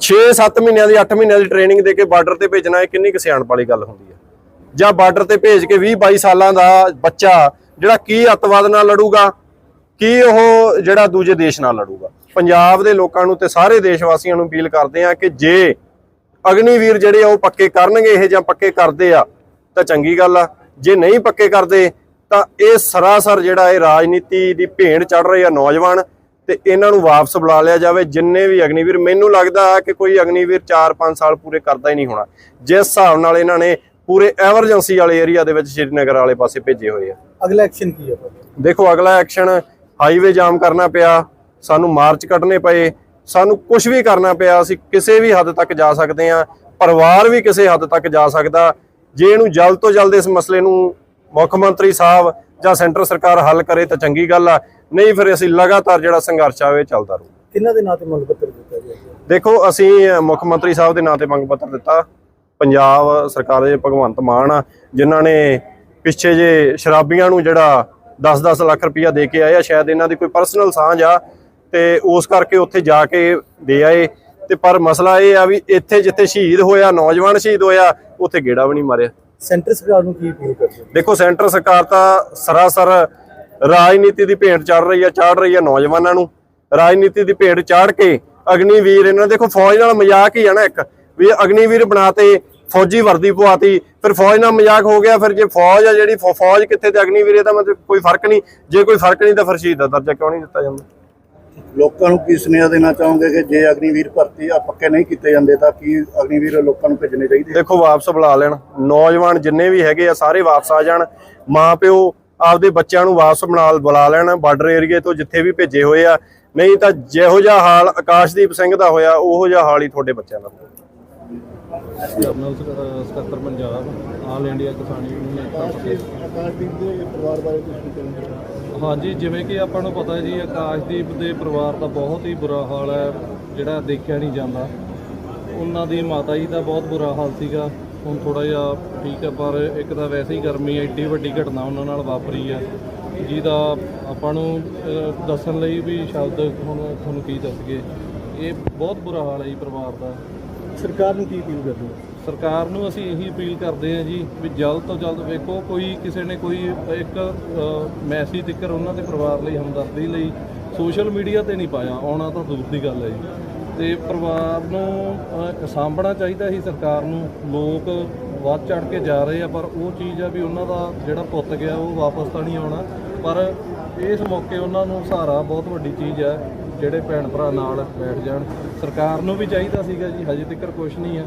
6-7 ਮਹੀਨਿਆਂ ਦੀ 8 ਮਹੀਨਿਆਂ ਦੀ ਟ੍ਰੇਨਿੰਗ ਦੇ ਕੇ ਬਾਰਡਰ ਤੇ ਭੇਜਣਾ, ਇਹ ਕਿੰਨੀ ਕੁ ਸਿਆਣਪ ਵਾਲੀ ਗੱਲ ਹੁੰਦੀ ਹੈ? ਜਾਂ ਬਾਰਡਰ ਤੇ ਭੇਜ ਕੇ 20-22 ਸਾਲਾਂ ਦਾ ਬੱਚਾ, ਜਿਹੜਾ ਕੀ ਅੱਤਵਾਦ ਨਾਲ ਲੜੂਗਾ, ਕੀ ਉਹ ਜਿਹੜਾ ਦੂਜੇ ਦੇਸ਼ ਨਾਲ ਲੜੂਗਾ? ਪੰਜਾਬ ਦੇ ਲੋਕਾਂ ਨੂੰ ਤੇ ਸਾਰੇ ਦੇਸ਼ ਵਾਸੀਆਂ ਨੂੰ ਅਪੀਲ ਕਰਦੇ ਆ ਕਿ ਜੇ ਅਗਨੀਵੀਰ ਜਿਹੜੇ ਆ ਉਹ ਪੱਕੇ ਕਰਨਗੇ, ਇਹ ਜਾਂ ਪੱਕੇ ਕਰਦੇ ਆ, ਤਾਂ ਚੰਗੀ ਗੱਲ ਆ। ਜੇ ਨਹੀਂ ਪੱਕੇ ਕਰਦੇ, ਤਾਂ ਇਹ ਸਰਾਸਰ ਜਿਹੜਾ ਇਹ ਰਾਜਨੀਤੀ ਦੀ ਭੇਂਟ ਚੜ ਰਹੀ ਆ ਨੌਜਵਾਨ ਤੇ ਇਹਨਾਂ ਨੂੰ ਵਾਪਸ ਬੁਲਾ ਲਿਆ ਜਾਵੇ। ਜਿੰਨੇ ਵੀ ਅਗਨੀਵੀਰ ਮੈਨੂੰ ਲੱਗਦਾ ਕਿ ਕੋਈ ਅਗਨੀਵੀਰ 4-5 ਸਾਲ ਪੂਰੇ ਕਰਦਾ ਹੀ ਨਹੀਂ ਹੋਣਾ। ਜਿਸ ਹਿਸਾਬ ਨਾਲ ਇਹਨਾਂ ਨੇ ਪੂਰੇ ਐਮਰਜੈਂਸੀ ਵਾਲੇ ਏਰੀਆ ਦੇ ਵਿੱਚ ਸ਼੍ਰੀਨਗਰ ਵਾਲੇ ਪਾਸੇ ਭੇਜੇ ਹੋਏ ਆ। ਅਗਲਾ ਐਕਸ਼ਨ ਕੀ ਹੈ ਦੇਖੋ ਅਗਲਾ ਐਕਸ਼ਨ ਹਾਈਵੇ ਜਾਮ ਕਰਨਾ ਪਿਆ। ਸਾਨੂੰ ਮਾਰਚ ਕੱਢਨੇ ਪਏ। ਸਾਨੂੰ ਕੁਝ ਵੀ ਕਰਨਾ ਪਿਆ ਅਸੀਂ ਕਿਸੇ ਵੀ ਹੱਦ ਤੱਕ ਜਾ ਸਕਦੇ ਹਾਂ। ਪਰਿਵਾਰ ਵੀ ਕਿਸੇ ਹੱਦ ਤੱਕ ਜਾ ਸਕਦਾ। ਜੇ ਇਹਨੂੰ ਜਲਦ ਤੋਂ ਜਲਦ ਇਸ ਮਸਲੇ ਨੂੰ ਮੁੱਖ ਮੰਤਰੀ ਸਾਹਿਬ ਜਾਂ ਸੈਂਟਰ ਸਰਕਾਰ ਹੱਲ ਕਰੇ ਤਾਂ ਚੰਗੀ ਗੱਲ ਆ। ਨਹੀਂ ਫਿਰ ਅਸੀਂ ਲਗਾਤਾਰ ਜਿਹੜਾ ਸੰਘਰਸ਼ ਆ ਉਹ ਇਹ ਚੱਲਦਾ ਰਹੂ। ਕਿੰਨਾ ਦੇ ਨਾਂ ਤੇ ਮੰਗ ਪੱਤਰ ਦਿੱਤਾ ਗਿਆ? ਦੇਖੋ ਅਸੀਂ ਮੁੱਖ ਮੰਤਰੀ ਸਾਹਿਬ ਦੇ ਨਾਂ ਤੇ ਮੰਗ ਪੱਤਰ ਦਿੱਤਾ। ਪੰਜਾਬ ਸਰਕਾਰ ਦੇ ਭਗਵੰਤ ਮਾਨ ਆ ਜਿਨ੍ਹਾਂ ਨੇ ਪਿੱਛੇ ਜੇ ਸ਼ਰਾਬੀਆਂ ਨੂੰ ਜਿਹੜਾ 10-10 ਲੱਖ ਰੁਪਇਆ ਦੇ ਕੇ ਆਏ ਆ ਸ਼ਾਇਦ ਇਹਨਾਂ ਦੀ ਕੋਈ ਪਰਸਨਲ ਸਾਂਝ ਆ ਤੇ ਉਸ ਕਰਕੇ ਉੱਥੇ ਜਾ ਕੇ ਦੇ ਆਏ। ਤੇ ਪਰ ਮਸਲਾ ਇਹ ਆ ਵੀ ਇੱਥੇ ਜਿੱਥੇ ਸ਼ਹੀਦ ਹੋਇਆ ਨੌਜਵਾਨ ਸ਼ਹੀਦ ਹੋਇਆ ਉੱਥੇ ਗੇੜਾ ਵੀ ਨਹੀਂ ਮਾਰਿਆ। ਸੈਂਟਰ ਸਰਕਾਰ ਨੂੰ ਕੀ ਅਪੀਲ ਕਰਦੇ ਦੇਖੋ ਸੈਂਟਰ ਸਰਕਾਰ ਤਾਂ ਸਰਾਸਰ ਰਾਜਨੀਤੀ ਦੀ ਭੇਂਟ ਚੜ ਰਹੀ ਆ ਚਾੜ ਰਹੀ ਆ ਨੌਜਵਾਨਾਂ ਨੂੰ। ਰਾਜਨੀਤੀ ਦੀ ਭੇਂਟ ਚਾੜ ਕੇ ਅਗਨੀਵੀਰ ਇਹਨਾਂ ਦੇਖੋ ਫੌਜ ਨਾਲ ਮਜ਼ਾਕ ਹੀ ਆ ਨਾ ਇੱਕ। ਵੀ ਅਗਨੀਵੀਰ ਬਣਾਤੇ ਫੌਜੀ ਵਰਦੀ ਪਵਾਤੀ ਫਿਰ ਫੌਜ ਨਾਲ ਮਜ਼ਾਕ ਹੋ ਗਿਆ ਫਿਰ ਜੇ ਫੌਜ ਆ ਜਿਹੜੀ ਫੌਜ ਕਿੱਥੇ ਤੇ ਅਗਨੀਵੀਰ ਇਹਦਾ ਮਤਲਬ ਕੋਈ ਫ਼ਰਕ ਨਹੀਂ। ਜੇ ਕੋਈ ਫ਼ਰਕ ਨਹੀਂ ਤਾਂ ਫਿਰ ਸ਼ਹੀਦ ਦਾ ਦਰਜਾ ਕਿਉਂ ਨਹੀਂ ਦਿੱਤਾ ਜਾਂਦਾ? ਲੋਕਾਂ ਨੂੰ ਕੀ ਸੁਨੇਹਾ ਦੇਣਾ ਚਾਹੋਗੇ ਕਿ ਜੇ ਅਗਨੀਵੀਰ ਭਰਤੀ ਆ ਪੱਕੇ ਨਹੀਂ ਕੀਤੇ ਜਾਂਦੇ ਤਾਂ ਕੀ ਅਗਨੀਵੀਰ ਲੋਕਾਂ ਨੂੰ ਭੇਜਣੇ ਚਾਹੀਦੇ? ਦੇਖੋ ਵਾਪਸ ਬੁਲਾ ਲੈਣ। ਨੌਜਵਾਨ ਜਿੰਨੇ ਵੀ ਹੈਗੇ ਆ ਸਾਰੇ ਵਾਪਸ ਆ ਜਾਣ। ਮਾਂ ਪਿਓ ਆਪਦੇ ਬੱਚਿਆਂ ਨੂੰ ਵਾਪਸ ਬਣਾ ਬੁਲਾ ਲੈਣ ਬਾਰਡਰ ਏਰੀਏ ਤੋਂ ਜਿੱਥੇ ਵੀ ਭੇਜੇ ਹੋਏ ਆ। ਨਹੀਂ ਤਾਂ ਜਿਹੋ ਜਿਹਾ ਹਾਲ ਆਕਾਸ਼ਦੀਪ ਸਿੰਘ ਦਾ ਹੋਇਆ ਉਹੋ ਜਿਹਾ ਹਾਲ ਹੀ ਤੁਹਾਡੇ ਬੱਚਿਆਂ ਦਾ ਹੋਊ। ਜਰਨਲ ਸਕ- ਸਕੱਤਰ Punjab all India Kisan union Ekta Pradesh Akashdeep ਦੇ ਪਰਿਵਾਰ ਬਾਰੇ ਕੁਝ ਕਹਿਣਾ ਹਾਂਜੀ ਜਿਵੇਂ ਕਿ ਆਪਾਂ ਨੂੰ ਪਤਾ ਹੈ ਜੀ ਆਕਾਸ਼ਦੀਪ ਦੇ ਪਰਿਵਾਰ ਦਾ ਬਹੁਤ ਹੀ ਬੁਰਾ ਹਾਲ ਹੈ ਜਿਹੜਾ ਦੇਖਿਆ ਨਹੀਂ ਜਾਂਦਾ। ਉਹਨਾਂ ਦੀ ਮਾਤਾ ਜੀ ਦਾ ਬਹੁਤ ਬੁਰਾ ਹਾਲ ਸੀਗਾ। ਹੁਣ ਥੋੜਾ ਜਿਹਾ ਠੀਕ ਹੈ ਪਰ ਇੱਕ ਤਾਂ ਵੈਸੇ ਹੀ ਗਰਮੀ ਐਡੀ ਵੱਡੀ ਘਟਨਾ ਉਹਨਾਂ ਨਾਲ ਵਾਪਰੀ ਹੈ। ਜਿਹਦਾ ਆਪਾਂ ਨੂੰ ਅਹ, ਦੱਸਣ ਲਈ ਵੀ ਸ਼ਬਦ ਹੁਣ ਤੁਹਾਨੂੰ ਕੀ ਦੱਸਗੇ ਇਹ ਬਹੁਤ ਬੁਰਾ ਹਾਲ ਹੈ ਜੀ ਪਰਿਵਾਰ ਦਾ। ਸਰਕਾਰ ਨੂੰ ਕੀ ਅਪੀਲ ਕਰਦੇ ਹੋ? ਸਰਕਾਰ ਨੂੰ ਅਸੀਂ ਇਹੀ ਅਪੀਲ ਕਰਦੇ ਹਾਂ ਜੀ ਵੀ ਜਲਦ ਤੋਂ ਜਲਦ ਵੇਖੋ ਕੋਈ ਕਿਸੇ ਨੇ ਕੋਈ ਇੱਕ ਮੈਸੇਜ ਤਿੱਕਰ ਉਹਨਾਂ ਦੇ ਪਰਿਵਾਰ ਲਈ ਹਮਦਰਦੀ ਲਈ ਸੋਸ਼ਲ ਮੀਡੀਆ ਤੇ ਨਹੀਂ ਪਾਇਆ। ਆਉਣਾ ਤਾਂ ਦੂਰ ਦੀ ਗੱਲ ਹੈ ਜੀ। ਤੇ ਪਰਿਵਾਰ ਨੂੰ ਸਾਂਭਣਾ ਚਾਹੀਦਾ ਸੀ ਸਰਕਾਰ ਨੂੰ। ਲੋਕ ਵੱਧ ਚੜ ਕੇ ਜਾ ਰਹੇ ਆ, ਪਰ ਉਹ ਚੀਜ਼ ਆ ਵੀ ਉਹਨਾਂ ਦਾ ਜਿਹੜਾ ਪੁੱਤ ਗਿਆ, ਉਹ ਵਾਪਸ ਤਾਂ ਨਹੀਂ ਆਉਣਾ। ਪਰ ਇਸ ਮੌਕੇ ਉਹਨਾਂ ਨੂੰ ਸਹਾਰਾ ਬਹੁਤ ਵੱਡੀ ਚੀਜ਼ ਹੈ ਜਿਹੜੇ ਭੈਣ ਭਰਾ ਨਾਲ ਬੈਠ ਜਾਣ। ਸਰਕਾਰ ਨੂੰ ਵੀ ਚਾਹੀਦਾ ਸੀਗਾ ਜੀ, ਹਜੇ ਤੱਕ ਕੁਝ ਨਹੀਂ ਆ।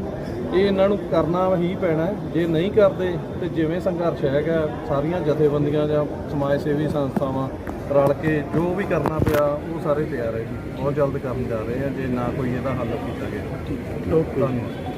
ਇਹ ਇਹਨਾਂ ਨੂੰ ਕਰਨਾ ਹੀ ਪੈਣਾ ਜੇ ਨਹੀਂ ਕਰਦੇ, ਤੇ ਜਿਵੇਂ ਸੰਘਰਸ਼ ਹੈਗਾ, ਸਾਰੀਆਂ ਜਥੇਬੰਦੀਆਂ ਜਾਂ ਸਮਾਜ ਸੇਵੀ ਸੰਸਥਾਵਾਂ ਰਲ ਕੇ ਜੋ ਵੀ ਕਰਨਾ ਪਿਆ ਉਹ ਸਾਰੇ ਤਿਆਰ ਹੈ ਜੀ। ਬਹੁਤ ਜਲਦ ਕਰਨ ਜਾ ਰਹੇ ਆ ਜੇ ਨਾ ਕੋਈ ਇਹਦਾ ਹੱਲ ਕੀਤਾ ਗਿਆ। ਧੰਨਵਾਦ।